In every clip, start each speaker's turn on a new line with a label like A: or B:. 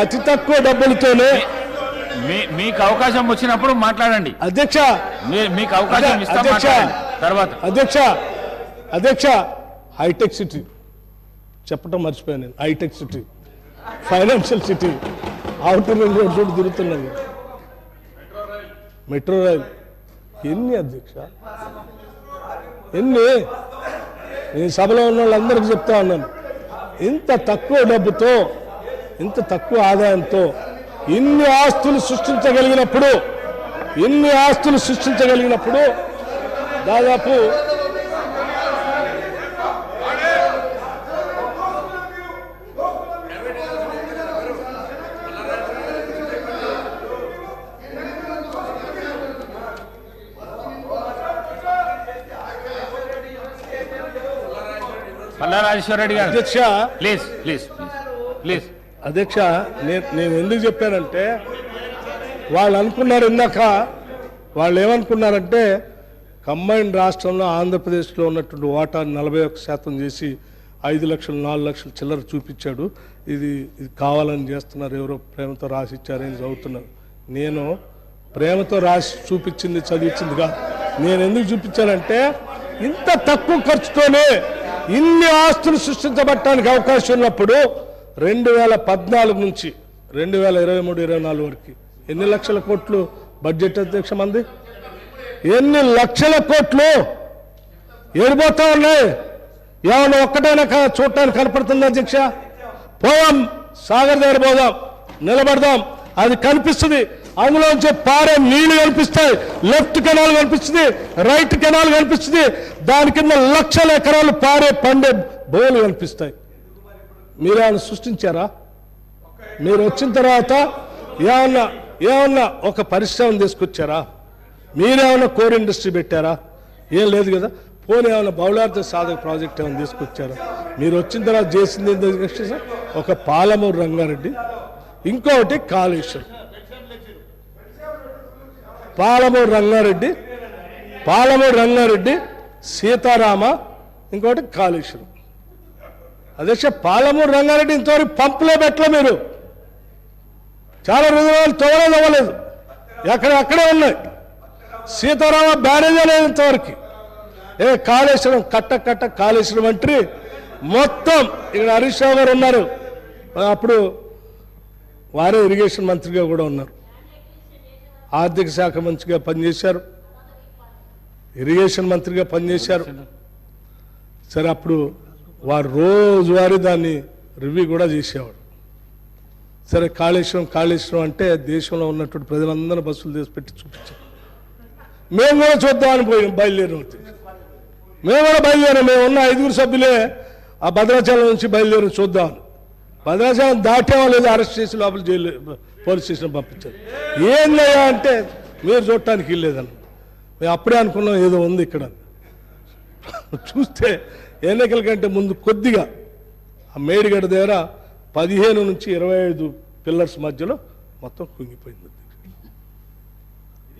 A: అతి తక్కువ డబ్బులతోనే
B: మీకు అవకాశం వచ్చినప్పుడు మాట్లాడండి.
A: అధ్యక్ష
B: మీకు అవకాశం
A: అధ్యక్ష
B: తర్వాత.
A: అధ్యక్ష అధ్యక్ష హైటెక్ సిటీ. చెప్పటం మర్చిపోయాను నేను. Hitech City. Financial city. Outer ring road చూడు తిరుగుతున్నది మెట్రో రైల్. ఎన్ని అధ్యక్ష? ఎన్ని? నేను సభలో ఉన్న వాళ్ళందరికీ చెప్తా ఉన్నాను. ఇంత తక్కువ డబ్బుతో ఇంత తక్కువ ఆదాయంతో ఇన్ని ఆస్తులు సృష్టించగలిగినప్పుడు ఇన్ని ఆస్తులు సృష్టించగలిగినప్పుడు దాదాపు
B: పల్లా రాజేశ్వర రెడ్డి గారు.
A: అధ్యక్ష
B: ప్లీజ్ ప్లీజ్ ప్లీజ్.
A: అధ్యక్ష నేను నేను ఎందుకు చెప్పానంటే వాళ్ళు అనుకున్నారు ఇందాక వాళ్ళు ఏమనుకున్నారంటే కంబైన్డ్ రాష్ట్రంలో ఆంధ్రప్రదేశ్లో ఉన్నటువంటి వాటాను నలభై ఒక్క శాతం చేసి ఐదు లక్షలు నాలుగు లక్షలు చిల్లర చూపించాడు. ఇది ఇది కావాలని చేస్తున్నారు ఎవరో ప్రేమతో రాసి ఇచ్చారని చదువుతున్నారు. నేను ప్రేమతో రాసి చూపించింది చదివించింది కాదు నేను ఎందుకు చూపించానంటే ఇంత తక్కువ ఖర్చుతోనే ఇన్ని ఆస్తులు సృష్టించబట్టడానికి అవకాశం ఉన్నప్పుడు రెండు వేల పద్నాలుగు నుంచి రెండు వేల ఇరవై మూడు ఇరవై నాలుగు వరకు ఎన్ని లక్షల కోట్లు బడ్జెట్ అధ్యక్ష మంది? ఎన్ని లక్షల కోట్లు? ఏడిపోతా ఉన్నాయి. ఏమన్నా ఒక్కటైనా చూడటానికి కనపడుతుంది అధ్యక్ష? పోదాం సాగర్ దగ్గర పోదాం నిలబడదాం. అది కనిపిస్తుంది. అందులోంచి పారే నీళ్ళు కనిపిస్తాయి. లెఫ్ట్ కెనాల్ కనిపిస్తుంది. రైట్ కెనాల్ కనిపిస్తుంది. దాని కింద లక్షల ఎకరాలు పారే పండే బోలు కనిపిస్తాయి. మీరేమైనా సృష్టించారా? మీరు వచ్చిన తర్వాత ఏమన్నా ఏమన్నా ఒక పరిశ్రమను తీసుకొచ్చారా? మీరేమన్నా కోర్ ఇండస్ట్రీ పెట్టారా? ఏం లేదు కదా. పోనీ ఏమైనా బౌలార్థ సాధక ప్రాజెక్ట్ ఏమైనా తీసుకొచ్చారా? మీరు వచ్చిన తర్వాత చేసింది ఏంటంటే సార్? ఒక పాలమూరు రంగారెడ్డి ఇంకొకటి కాళేశ్వరం. పాలమూరు రంగారెడ్డి పాలమూరు రంగారెడ్డి సీతారామ ఇంకోటి కాళేశ్వరం. అధ్యక్ష పాలమూరు రంగారెడ్డి ఇంతవరకు పంపులో పెట్టలే మీరు. చాలా రోజులు తోవలేదు అవ్వలేదు ఎక్కడ అక్కడే ఉన్నాయి. సీతారామ బ్యారేజ్ అనేది ఇంతవరకు. ఏ కాళేశ్వరం కట్ట కట్ట కాళేశ్వరం మంత్రి మొత్తం ఇక్కడ హరీష్ రావు గారు ఉన్నారు. అప్పుడు వారే ఇరిగేషన్ మంత్రిగా కూడా ఉన్నారు. ఆర్థిక శాఖ మంత్రిగా పనిచేశారు. ఇరిగేషన్ మంత్రిగా పనిచేశారు. సరే అప్పుడు వారు రోజువారీ దాన్ని రివ్యూ కూడా చేసేవాడు. సరే కాళేశ్వరం కాళేశ్వరం అంటే దేశంలో ఉన్నటువంటి ప్రజలందరూ బస్సులు తీసి పెట్టి చూపించారు. మేము కూడా చూద్దామని పోయి బయలుదేరిన మేము కూడా బయలుదేరాం మేము ఉన్న ఐదుగురు సభ్యులే ఆ భద్రాచలం నుంచి బయలుదేరి చూద్దామని. భద్రాచలం దాటేమో లేదు అరెస్ట్ చేసి లోపల జైలు పోలీస్ స్టేషన్ పంపించారు. ఏందయ్యా అంటే మీరు చూడటానికి వెళ్ళేదన్న మేము అప్పుడే అనుకున్నాం ఏదో ఉంది ఇక్కడ. చూస్తే ఎన్నికల కంటే ముందు కొద్దిగా ఆ మేడిగడ్డ దగ్గర పదిహేను నుంచి ఇరవై ఐదు పిల్లర్స్ మధ్యలో మొత్తం కుంగిపోయింది.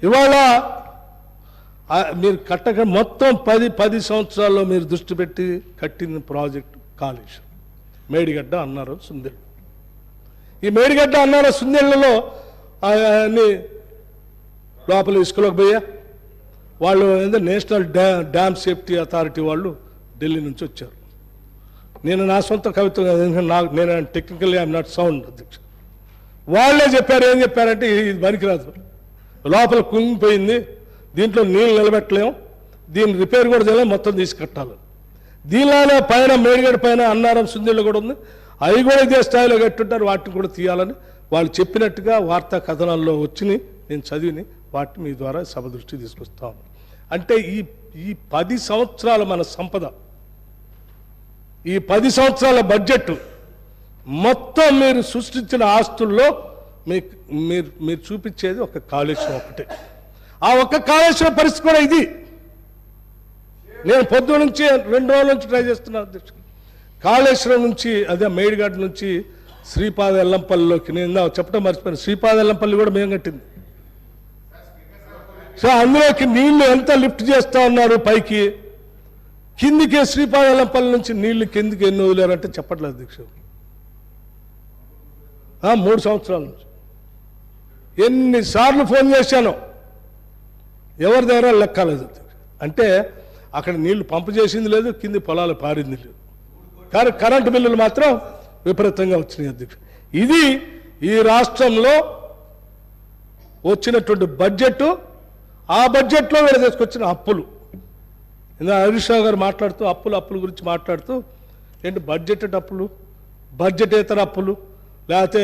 A: ఇవాళ మీరు కట్టక మొత్తం పది పది సంవత్సరాల్లో మీరు దృష్టి పెట్టి కట్టిన ప్రాజెక్టు కాళేశ్వరం. మేడిగడ్డ అన్నారు సుందెళ్ళు. ఈ మేడిగడ్డ అన్నారు సుందెళ్ళలో అన్ని లోపల ఇసుకలోకి పోయా. వాళ్ళు ఏందో నేషనల్ డ్యా డ్యామ్ సేఫ్టీ అథారిటీ వాళ్ళు ఢిల్లీ నుంచి వచ్చారు. నేను నా సొంత కవిత్వం కాదు, ఎందుకంటే నాకు నేను టెక్నికల్లీ ఐఎమ్ నాట్ సౌండ్ అధ్యక్ష. వాళ్ళే చెప్పారు ఏం చెప్పారంటే ఇది పనికిరాదు. లోపల కుంగిపోయింది దీంట్లో నీళ్ళు నిలబెట్టలేము దీన్ని రిపేర్ కూడా చేయలేము మొత్తం తీసి కట్టాలి దీనిలోనే పైన మేడిగడ పైన అన్నారం సుందీళ్ళు కూడా ఉంది. అవి కూడా ఇదే స్థాయిలో కట్టుంటారు వాటిని కూడా తీయాలని. వాళ్ళు చెప్పినట్టుగా వార్తా కథనాల్లో వచ్చినాయి నేను చదివిని వాటిని మీ ద్వారా సభ దృష్టి తీసుకొస్తాను. అంటే ఈ ఈ పది సంవత్సరాల మన సంపద ఈ పది సంవత్సరాల బడ్జెట్ మొత్తం మీరు సృష్టించిన ఆస్తుల్లో మీకు మీరు మీరు చూపించేది ఒక కాళేశ్వరం ఒకటే ఆ ఒక్క కాళేశ్వరం పరిస్థితి కూడా ఇది. నేను పొద్దు నుంచి రెండు రోజుల నుంచి ట్రై చేస్తున్నాను అధ్యక్ష కాళేశ్వరం నుంచి అదే మేడిగడ్డ నుంచి శ్రీపాద ఎల్లంపల్లిలోకి నేను చెప్పడం మర్చిపోయాను. శ్రీపాద ఎల్లంపల్లి కూడా మేము కట్టింది. సో అందులోకి నీళ్ళు ఎంత లిఫ్ట్ చేస్తా ఉన్నారు పైకి? కిందికే శ్రీపాద నుంచి నీళ్ళు కిందికి ఎన్ని వదిలేరంటే చెప్పట్లేదు దీక్ష. మూడు సంవత్సరాల నుంచి. ఎన్నిసార్లు ఫోన్ చేశాను ఎవరి దగ్గర లెక్కలేదు అంటే అక్కడ నీళ్ళు పంపు చేసింది లేదు కింది పొలాలు పారింది లేదు. కానీ కరెంటు బిల్లులు మాత్రం విపరీతంగా వచ్చినాయి అధ్యక్ష ఇది ఈ రాష్ట్రంలో వచ్చినటువంటి బడ్జెట్ ఆ బడ్జెట్లో వీళ్ళు తీసుకొచ్చిన అప్పులు. ఇందా హరీష్ రావు గారు మాట్లాడుతూ అప్పులు అప్పుల గురించి మాట్లాడుతూ ఏంటి బడ్జెట్ అప్పులు బడ్జెటేతర అప్పులు లేకపోతే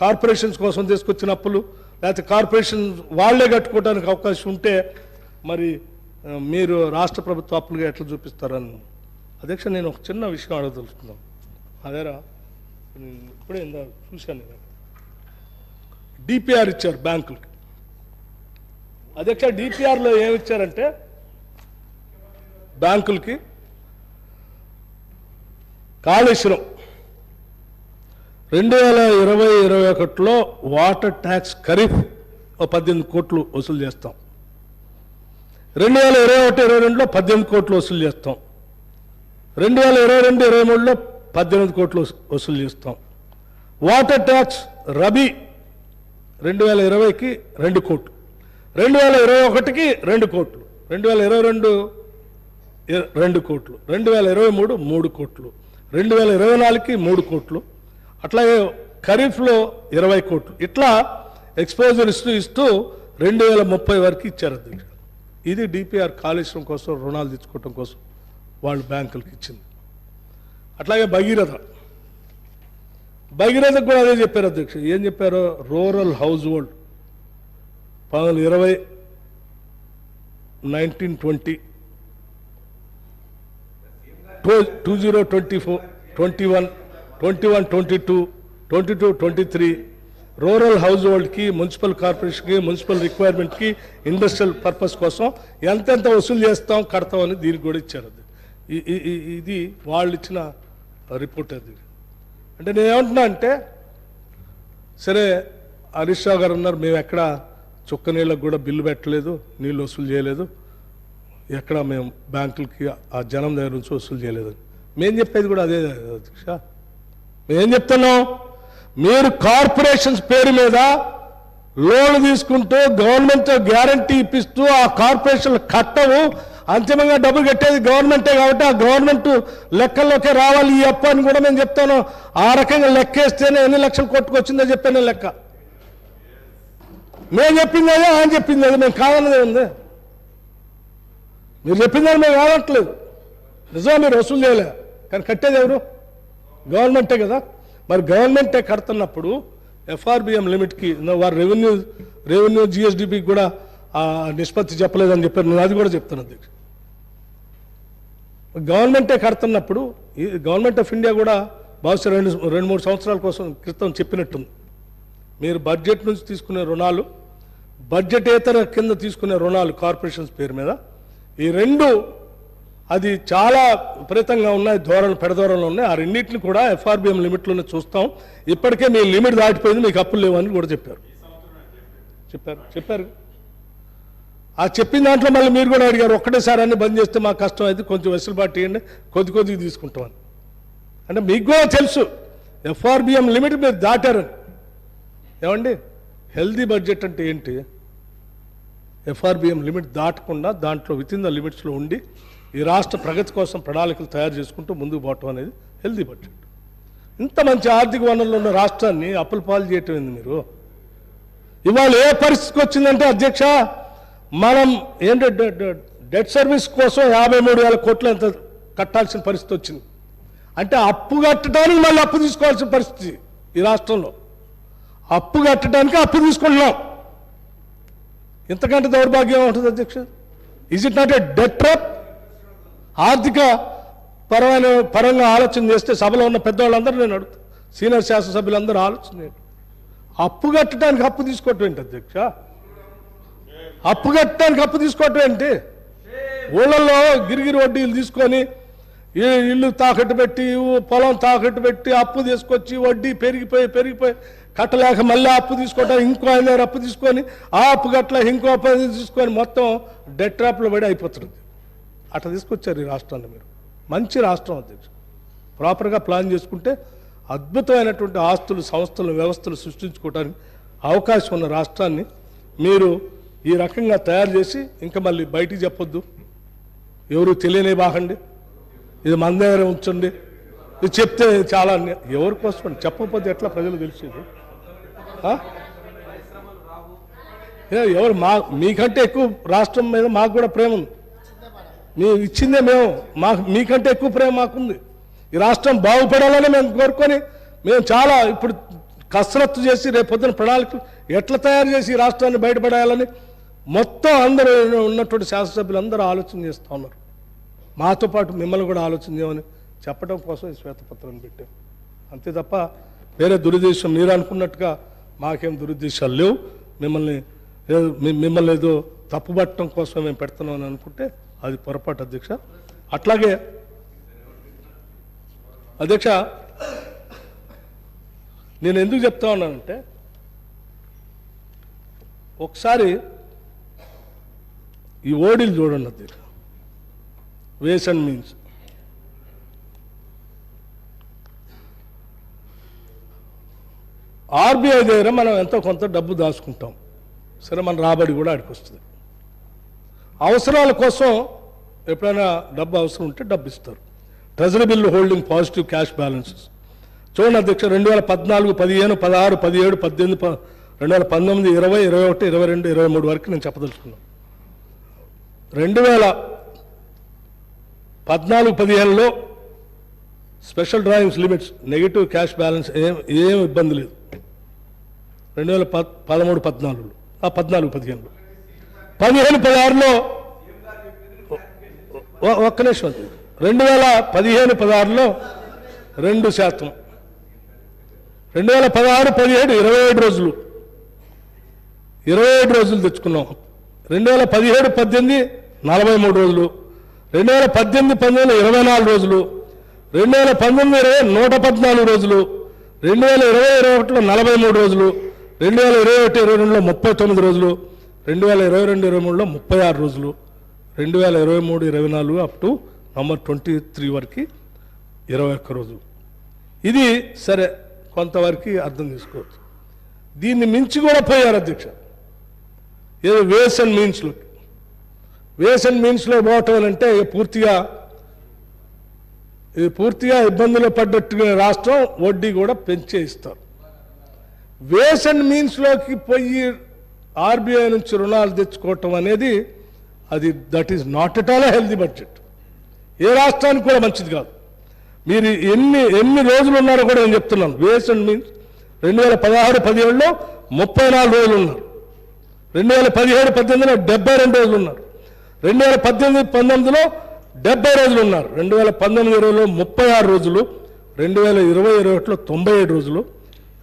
A: కార్పొరేషన్స్ కోసం తీసుకొచ్చిన అప్పులు లేకపోతే కార్పొరేషన్ వాళ్ళే కట్టుకోవడానికి అవకాశం ఉంటే మరి మీరు రాష్ట్ర ప్రభుత్వ అప్పులుగా ఎట్లా చూపిస్తారని. అధ్యక్ష నేను ఒక చిన్న విషయం అడగదలుచుకున్నాను. అదేరా ఇప్పుడే ఇందా చూశాను నేను. డిపిఆర్ ఇచ్చారు బ్యాంకులకి. అధ్యక్ష డిపిఆర్లో ఏమి ఇచ్చారంటే బ్యాంకులకి కాళేశ్వరం. రెండు వేల ఇరవై ఇరవై ఒకటిలో వాటర్ ట్యాక్స్ ఖరీఫ్ పద్దెనిమిది కోట్లు వసూలు చేస్తాం. రెండు వేల ఇరవై ఒకటి ఇరవై రెండులో పద్దెనిమిది కోట్లు వసూలు చేస్తాం. రెండు వేల ఇరవై రెండు ఇరవై మూడులో పద్దెనిమిది కోట్లు వసూలు చేస్తాం. వాటర్ ట్యాక్స్ రబీ రెండు వేల ఇరవైకి రెండు కోట్లు. రెండు వేల ఇరవై ఒకటికి రెండు కోట్లు. రెండు వేల ఇరవై రెండు రెండు కోట్లు. రెండు వేల ఇరవై మూడు మూడు కోట్లు. రెండు వేల ఇరవై నాలుగుకి మూడు కోట్లు. అట్లాగే ఖరీఫ్లో ఇరవై కోట్లు. ఇట్లా ఎక్స్పోజర్ ఇస్తూ ఇస్తూ రెండు వేల ముప్పై వరకు ఇచ్చారు అధ్యక్ష ఇది డిపిఆర్ కాళేశ్వరం కోసం రుణాలు తెచ్చుకోవటం కోసం వాళ్ళు బ్యాంకులకు ఇచ్చింది. అట్లాగే భగీరథ. భగీరథకు కూడా అదే చెప్పారు అధ్యక్ష ఏం చెప్పారు? రూరల్ హౌస్ హోల్డ్ పంతొమ్మిది ఇరవై nineteen twenty two two zero twenty four twenty one twenty one twenty two twenty two twenty three. Rural house హోల్డ్కి municipal కార్పొరేషన్కి మున్సిపల్ రిక్వైర్మెంట్కి ఇండస్ట్రియల్ పర్పస్ కోసం ఎంతెంత వసూలు చేస్తాం కడతాం అని దీనికి కూడా ఇచ్చారు అది. ఇది వాళ్ళు ఇచ్చిన రిపోర్ట్ అది. అంటే నేనేమంటున్నా అంటే సరే హరీష్ రావు గారు ఉన్నారు మేము ఎక్కడ చుక్క నీళ్ళకు కూడా బిల్లు పెట్టలేదు నీళ్ళు వసూలు చేయలేదు. ఎక్కడ మేము బ్యాంకులకి ఆ జనం దగ్గర నుంచి వసూలు చేయలేదు. మేము చెప్పేది కూడా అదే అధ్యక్ష. మేమేం చెప్తున్నాం? మీరు కార్పొరేషన్స్ పేరు మీద లోన్ తీసుకుంటూ గవర్నమెంట్ గ్యారంటీ ఇప్పిస్తూ ఆ కార్పొరేషన్లు కట్టవు. అంతిమంగా డబ్బులు కట్టేది గవర్నమెంటే కాబట్టి ఆ గవర్నమెంట్ లెక్కల్లోకే రావాలి. ఈ అప్పు అని కూడా నేను చెప్తాను. ఆ రకంగా లెక్కేస్తేనే ఎన్ని లక్షలు కొట్టుకొచ్చిందో చెప్పాను లెక్క. మేము చెప్పింది అదే ఆయన చెప్పింది అదే. మేము కాదన్నదే ఉంది మీరు చెప్పిందని మేము కాదట్లేదు నిజమే మీరు వసూలు చేయలే? కానీ కట్టేది ఎవరు? గవర్నమెంటే కదా. మరి గవర్నమెంటే కడుతున్నప్పుడు ఎఫ్ఆర్బిఎం లిమిట్కి వారు రెవెన్యూ రెవెన్యూ జిఎస్డిపికి కూడా నిష్పత్తి చెప్పలేదని చెప్పారు. నేను అది కూడా చెప్తాను అధ్యక్ష. గవర్నమెంటే కడుతున్నప్పుడు గవర్నమెంట్ ఆఫ్ ఇండియా కూడా బహుశా రెండు రెండు మూడు సంవత్సరాల కోసం క్రితం చెప్పినట్టుంది. మీరు బడ్జెట్ నుంచి తీసుకునే రుణాలు బడ్జెటేతర కింద తీసుకునే రుణాలు కార్పొరేషన్స్ పేరు మీద ఈ రెండు అది చాలా విపరీతంగా ఉన్నాయి ధోరణి పెడధోరణలు ఉన్నాయి. ఆ రెండింటిని కూడా ఎఫ్ఆర్బిఎం లిమిట్లోనే చూస్తాం. ఇప్పటికే మీ లిమిట్ దాటిపోయింది మీకు అప్పులు లేవని కూడా చెప్పారు. చెప్పారు చెప్పారు. ఆ చెప్పిన దాంట్లో మళ్ళీ మీరు కూడా అడిగారు ఒక్కటేసారి అన్ని బంద్ చేస్తే మాకు కష్టం అయితే కొంచెం వెసులుబాటు ఇవ్వండి కొద్ది కొద్దిగా తీసుకుంటామని అంటే మీకు కూడా తెలుసు ఎఫ్ఆర్బిఎం లిమిట్ మీరు దాటారని. ఏమండి? హెల్దీ బడ్జెట్ అంటే ఏంటి? ఎఫ్ఆర్బిఎం లిమిట్ దాటకుండా దాంట్లో విత్ ఇన్ ద లిమిట్స్లో ఉండి ఈ రాష్ట్ర ప్రగతి కోసం ప్రణాళికలు తయారు చేసుకుంటూ ముందుకు పోవటం అనేది హెల్దీ బడ్జెట్ ఇంత మంచి ఆర్థిక వనరులు ఉన్న రాష్ట్రాన్ని అప్పుల పాలు చేయటం ఏంది మీరు? ఇవాళ ఏ పరిస్థితికి వచ్చిందంటే అధ్యక్ష మనం ఏంటంటే డెట్ సర్వీస్ కోసం యాభై మూడు వేల కోట్లు ఎంత కట్టాల్సిన పరిస్థితి వచ్చింది? అంటే అప్పు కట్టడానికి మళ్ళీ అప్పు తీసుకోవాల్సిన పరిస్థితి ఈ రాష్ట్రంలో. అప్పు కట్టడానికి అప్పు తీసుకుంటున్నాం. ఇంతకంటే దౌర్భాగ్యం ఉంటుంది అధ్యక్ష. Is it not a debt trap ఆర్థిక పరమైన పరంగా ఆలోచన చేస్తే సభలో ఉన్న పెద్దవాళ్ళందరూ నేను అడుగుతా. సీనియర్ శాసనసభ్యులందరూ ఆలోచన అప్పు కట్టడానికి అప్పు తీసుకోవటం ఏంటి అధ్యక్ష? అప్పు కట్టడానికి అప్పు తీసుకోవటం ఏంటి? ఊళ్ళల్లో గిరిగిరి వడ్డీలు తీసుకొని ఇల్లు తాకట్టు పెట్టి పొలం తాకట్టు పెట్టి అప్పు తీసుకొచ్చి వడ్డీ పెరిగిపోయి పెరిగిపోయి కట్టలేక మళ్ళీ అప్పు తీసుకోవటం ఇంకో ఆయన దగ్గర అప్పు తీసుకొని ఆ అప్పు కట్టలేక ఇంకో అప్పు తీసుకొని మొత్తం డెట్ ట్రాప్లో పడి అయిపోతుంది. అట్లా తీసుకొచ్చారు ఈ రాష్ట్రాన్ని మీరు. మంచి రాష్ట్రం అధ్యక్ష ప్రాపర్గా ప్లాన్ చేసుకుంటే అద్భుతమైనటువంటి ఆస్తులు సంస్థలు వ్యవస్థలు సృష్టించుకోవడానికి అవకాశం ఉన్న రాష్ట్రాన్ని మీరు ఈ రకంగా తయారు చేసి ఇంకా మళ్ళీ బయటికి చెప్పొద్దు. ఎవరు తెలియనే బాగండి ఇది మన దగ్గర ఉంచండి. ఇది చెప్తే చాలా ఎవరి కోసం చెప్పకపోతే ఎట్లా ప్రజలు తెలిసేది ఎవరు మా మీకంటే ఎక్కువ రాష్ట్రం మీద మాకు కూడా ప్రేమ ఉంది. మేము ఇచ్చిందే మేము మాకు మీకంటే ఎక్కువ ప్రేమ మాకుంది. ఈ రాష్ట్రం బాగుపడాలని మేము కోరుకొని మేము చాలా ఇప్పుడు కసరత్తు చేసి రేపొద్దున ప్రణాళిక ఎట్లా తయారు చేసి ఈ రాష్ట్రాన్ని బయటపడాలని మొత్తం అందరూ ఉన్నటువంటి శాసనసభ్యులు అందరూ ఆలోచన చేస్తూ ఉన్నారు. మాతో పాటు మిమ్మల్ని కూడా ఆలోచన చేయమని చెప్పడం కోసం ఈ శ్వేతపత్రాన్ని పెట్టాం. అంతే తప్ప వేరే దురుద్దేశం మీరు అనుకున్నట్టుగా మాకేం దురుద్దేశాలు లేవు. మిమ్మల్ని మిమ్మల్ని ఏదో తప్పుపట్టడం కోసం మేము పెడుతున్నాం అని అనుకుంటే అది పొరపాటు అధ్యక్ష. అట్లాగే అధ్యక్ష నేను ఎందుకు చెప్తా ఉన్నానంటే ఒకసారి ఈ ఓడిలు చూడండి అధ్యక్ష. వేస్ అండ్ మీన్స్. ఆర్బీఐ దగ్గర మనం ఎంతో కొంత డబ్బు దాచుకుంటాం. సరే మన రాబడి కూడా ఆడికి వస్తుంది. అవసరాల కోసం ఎప్పుడైనా డబ్బు అవసరం ఉంటే డబ్బు ఇస్తారు. Treasury bill holding positive cash balances. చూడండి అధ్యక్ష రెండు వేల పద్నాలుగు పదిహేను పదహారు పదిహేడు పద్దెనిమిది ప- రెండు వేల పంతొమ్మిది ఇరవై ఇరవై ఒకటి ఇరవై రెండు ఇరవై మూడు వరకు నేను చెప్పదలుచుకున్నాను. రెండు వేల పద్నాలుగు పదిహేనులో special drawings limits negative cash balance ఏం ఏం ఇబ్బంది లేదు. రెండు వేల పద్ పదమూడు పద్నాలుగులో. ఆ పద్నాలుగు పదిహేనులో. పదిహేను పదహారులో ఒక్క నిమిషం రెండు వేల పదిహేను పదహారులో రెండు శాతం. రెండు వేల పదహారు పదిహేడు ఇరవై ఏడు రోజులు. ఇరవై ఏడు రోజులు తెచ్చుకున్నాం. రెండు వేల పదిహేడు పద్దెనిమిది నలభై మూడు రోజులు. రెండు వేల పద్దెనిమిది పంతొమ్మిది ఇరవై నాలుగు రోజులు. రెండు వేల పంతొమ్మిది ఇరవై నూట పద్నాలుగు రోజులు రెండు వేల ఇరవై ఇరవై ఒకటిలో నలభై మూడు రోజులు రెండు వేల ఇరవై ఒకటి ఇరవై రెండులో ముప్పై తొమ్మిది రోజులు రెండు వేల ఇరవై రెండు ఇరవై మూడులో ముప్పై ఆరు రోజులు రెండు వేల ఇరవై మూడు ఇరవై నాలుగు up to November twenty three వరకు ఇరవై ఒక్క రోజు ఇది సరే కొంతవరకు అర్థం చేసుకోవచ్చు. దీన్ని మించి కూడా పోయారు అధ్యక్ష. ఏదో వేస్ అండ్ మీన్స్లోకి వేస్ అండ్ మీన్స్లో పోవటం అంటే పూర్తిగా ఇది పూర్తిగా ఇబ్బందులు పడ్డట్టుగా రాష్ట్రం వడ్డీ కూడా పెంచే ఇస్తారు. వేస్ అండ్ మీన్స్లోకి పోయి ఆర్బీఐ నుంచి రుణాలు తెచ్చుకోవటం అనేది అది that is not at all healthy budget ఏ రాష్ట్రానికి కూడా మంచిది కాదు. మీరు ఎన్ని ఎన్ని రోజులు ఉన్నారో కూడా నేను చెప్తున్నాను. వేస్ అండ్ మీన్స్ రెండు వేల పదహారు పదిహేడులో ముప్పై నాలుగు రోజులు ఉన్నారు. రెండు వేల పదిహేడు పద్దెనిమిదిలో డెబ్బై రెండు రోజులు ఉన్నారు. రెండు వేల పద్దెనిమిది పంతొమ్మిదిలో డెబ్బై రోజులు ఉన్నారు. రెండు వేల పంతొమ్మిది ఇరవైలో ముప్పై ఆరు రోజులు రెండు వేల ఇరవై ఇరవై ఒకటిలో తొంభై ఏడు రోజులు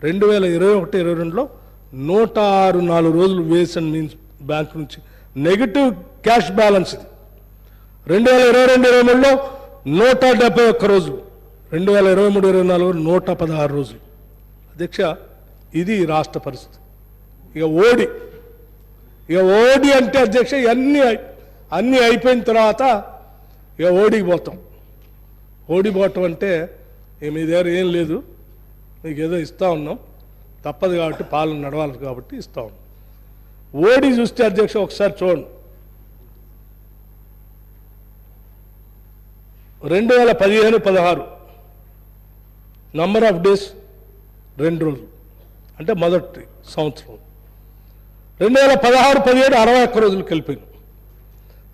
A: రెండు వేల ఇరవై ఒకటి ఇరవై రెండులో నూట ఆరు నాలుగు రోజులు వేస్ అండ్ మీన్స్ బ్యాంక్ నుంచి నెగిటివ్ క్యాష్ బ్యాలెన్స్ ఇది. రెండు వేల ఇరవై రెండు ఇరవై మూడులో నూట డెబ్బై ఒక్క రోజులు రెండు వేల ఇరవై మూడు ఇరవై నాలుగు నూట పదహారు రోజులు. అధ్యక్ష ఇది రాష్ట్ర పరిస్థితి. ఇక ఓడి. ఇక ఓడి అంటే అధ్యక్ష అన్నీ అయి- అన్నీ అయిపోయిన తర్వాత ఇక ఓడికి పోతాం. అంటే ఇక మీ దగ్గర ఏం లేదు. మీకు ఏదో ఇస్తా ఉన్నాం. తప్పదు కాబట్టి పాలన నడవాలి కాబట్టి ఇస్తా ఉన్నాం. ఓడి చూస్తే అధ్యక్ష ఒకసారి చూడండి. రెండు వేల పదిహేను పదహారు. నంబర్ ఆఫ్ డేస్ రెండు రోజులు. అంటే మొదటి సంవత్సరం. రెండు వేల పదహారు పదిహేడు అరవై ఒక్క రోజులకు వెళ్ళిపోయింది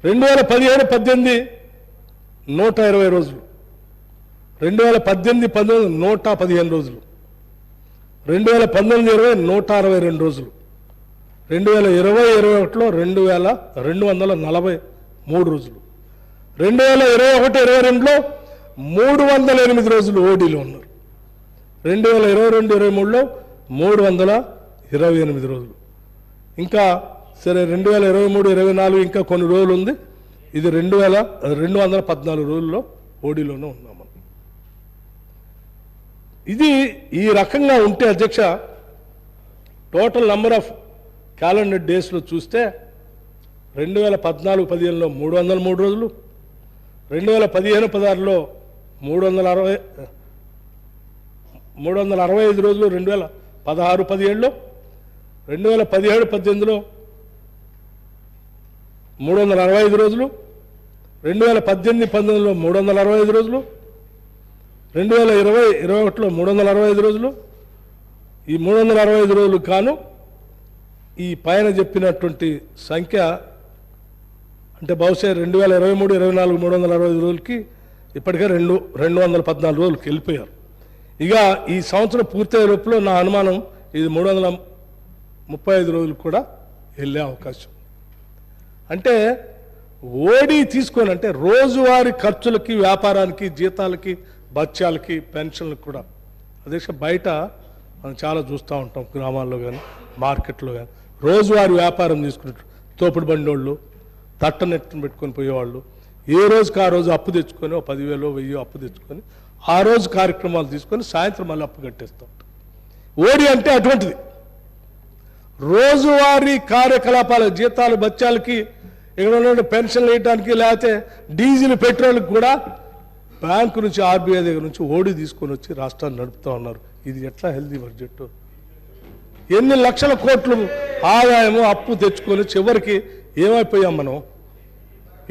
A: రెండు వేల పదిహేడు పద్దెనిమిది నూట ఇరవై రోజులు. రెండు వేల పద్దెనిమిది పంతొమ్మిది నూట పదిహేను రోజులు. రెండు వేల పంతొమ్మిది ఇరవై నూట అరవై రెండు రోజులు. రెండు వేల ఇరవై ఇరవై ఒకటిలో రెండు వేల రెండు వందల నలభై మూడు రోజులు. రెండు వేల ఇరవై ఒకటి ఇరవై రెండులో మూడు వందల ఎనిమిది రోజులు ఓడీలో ఉన్నారు. రెండు వేల ఇరవై రెండు ఇరవై మూడులో మూడు వందల ఇరవై ఎనిమిది రోజులు. ఇంకా సరే రెండు వేల ఇరవై మూడు ఇరవై నాలుగు ఇంకా కొన్ని రోజులు ఉంది. ఇది రెండు వేల రెండు వందల పద్నాలుగు రోజుల్లో ఓడిలోనే ఉన్నాం మనం. ఇది ఈ రకంగా ఉంటే అధ్యక్ష టోటల్ నంబర్ ఆఫ్ క్యాలెండర్ డేస్లో చూస్తే రెండు వేల పద్నాలుగు పదిహేనులో మూడు వందల మూడు రోజులు రెండు వేల పదిహేను పదహారులో మూడు వందల అరవై మూడు వందల అరవై ఐదు రోజులు రెండు వేల పదహారు పదిహేడులో రెండు వేల పదిహేడు పద్దెనిమిదిలో మూడు వందల అరవై ఐదు రోజులు రెండు వేల పద్దెనిమిది పంతొమ్మిదిలో మూడు వందల అరవై ఐదు రోజులు రెండు వేల ఇరవై ఇరవై ఒకటిలో మూడు వందల అరవై ఐదు రోజులు ఈ మూడు వందల అరవై ఐదు రోజులు కాను ఈ పైన చెప్పినటువంటి సంఖ్య అంటే బహుశా రెండు వేల ఇరవై మూడు ఇరవై నాలుగు మూడు వందల అరవై ఐదు రోజులకి ఇప్పటికే రెండు రెండు వందల పద్నాలుగు రోజులకి వెళ్ళిపోయారు. ఇక ఈ సంవత్సరం పూర్తయ్యే లోపల నా అనుమానం ఇది మూడు వందల ముప్పై ఐదు రోజులు కూడా వెళ్ళే అవకాశం. అంటే ఓడి తీసుకోవాలంటే రోజువారి రోజువారీ ఖర్చులకి వ్యాపారానికి జీతాలకి బత్యాలకి పెన్షన్లకు కూడా. అదే బయట మనం చాలా చూస్తూ ఉంటాం గ్రామాల్లో కానీ మార్కెట్లో కానీ రోజువారీ వ్యాపారం తీసుకున్నట్టు తోపుడు బండోళ్ళు తట్టనెట్టును పెట్టుకొని పోయేవాళ్ళు. ఏ రోజుకి ఆ రోజు అప్పు తెచ్చుకొని ఓ పదివేలు వెయ్యి అప్పు తెచ్చుకొని ఆ రోజు కార్యక్రమాలు తీసుకొని సాయంత్రం మళ్ళీ అప్పు కట్టేస్తూ ఉంటాం. ఓడి అంటే అటువంటిది. రోజువారీ కార్యకలాపాల జీతాలు బత్యాలకి ఇక్కడ ఉన్న పెన్షన్లు వేయడానికి లేకపోతే డీజిల్ పెట్రోల్కి కూడా బ్యాంకు నుంచి ఆర్బీఐ దగ్గర నుంచి ఓడి తీసుకొని వచ్చి రాష్ట్రాన్ని నడుపుతా ఉన్నారు. ఇది ఎట్లా హెల్దీ బడ్జెట్? ఎన్ని లక్షల కోట్లు ఆదాయము అప్పు తెచ్చుకొని చివరికి ఏమైపోయాం మనం?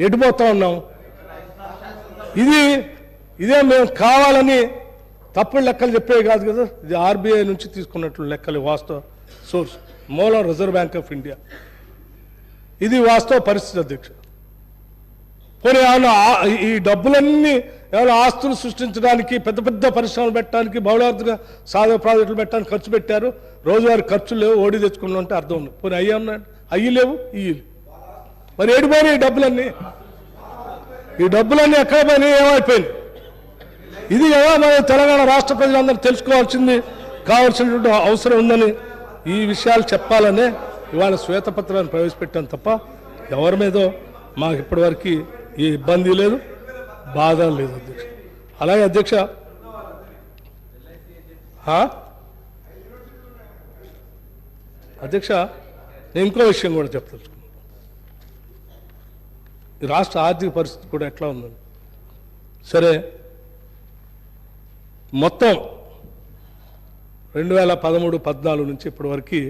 A: ఎడిపోతా ఉన్నాం. ఇది ఇదే మేము కావాలని తప్పుడు లెక్కలు చెప్పేవి కాదు కదా? ఇది ఆర్బీఐ నుంచి తీసుకున్నట్లు లెక్కలు వాస్తవ సోర్స్. మూలం రిజర్వ్ బ్యాంక్ ఆఫ్ ఇండియా. ఇది వాస్తవ పరిస్థితి అధ్యక్ష. పోనీ ఆయన ఈ డబ్బులన్నీ ఏమైనా ఆస్తులు సృష్టించడానికి పెద్ద పెద్ద పరిశ్రమలు పెట్టడానికి బహుళార్థంగా సాధక ప్రాజెక్టులు పెట్టడానికి ఖర్చు పెట్టారు. రోజువారీ ఖర్చులు లేవు ఓడి తెచ్చుకున్నాం అంటే అర్థం ఉంది. పోనీ అయ్యి ఉన్నాయండి అయ్యి లేవు ఇయ్యి మరి ఏడిపోయినాయి ఈ డబ్బులన్నీ? ఈ డబ్బులన్నీ ఎక్కడ పోయినాయి? ఏమైపోయినాయి? ఇది కదా మన తెలంగాణ రాష్ట్ర ప్రజలందరూ తెలుసుకోవాల్సింది కావాల్సినటువంటి అవసరం ఉందని ఈ విషయాలు చెప్పాలనే ఇవాళ శ్వేతపత్రాన్ని ప్రవేశపెట్టాను తప్ప ఎవరి మీదో మాకు ఇప్పటివరకు ఏ ఇబ్బంది లేదు బాధ లేదు అధ్యక్ష. అలాగే అధ్యక్ష అధ్యక్ష నేను ఇంకో విషయం కూడా చెప్పదలుచుకున్నాను. ఈ రాష్ట్ర ఆర్థిక పరిస్థితి కూడా ఎట్లా ఉందండి? సరే మొత్తం రెండు వేల పదమూడు పద్నాలుగు నుంచి ఇప్పటి వరకు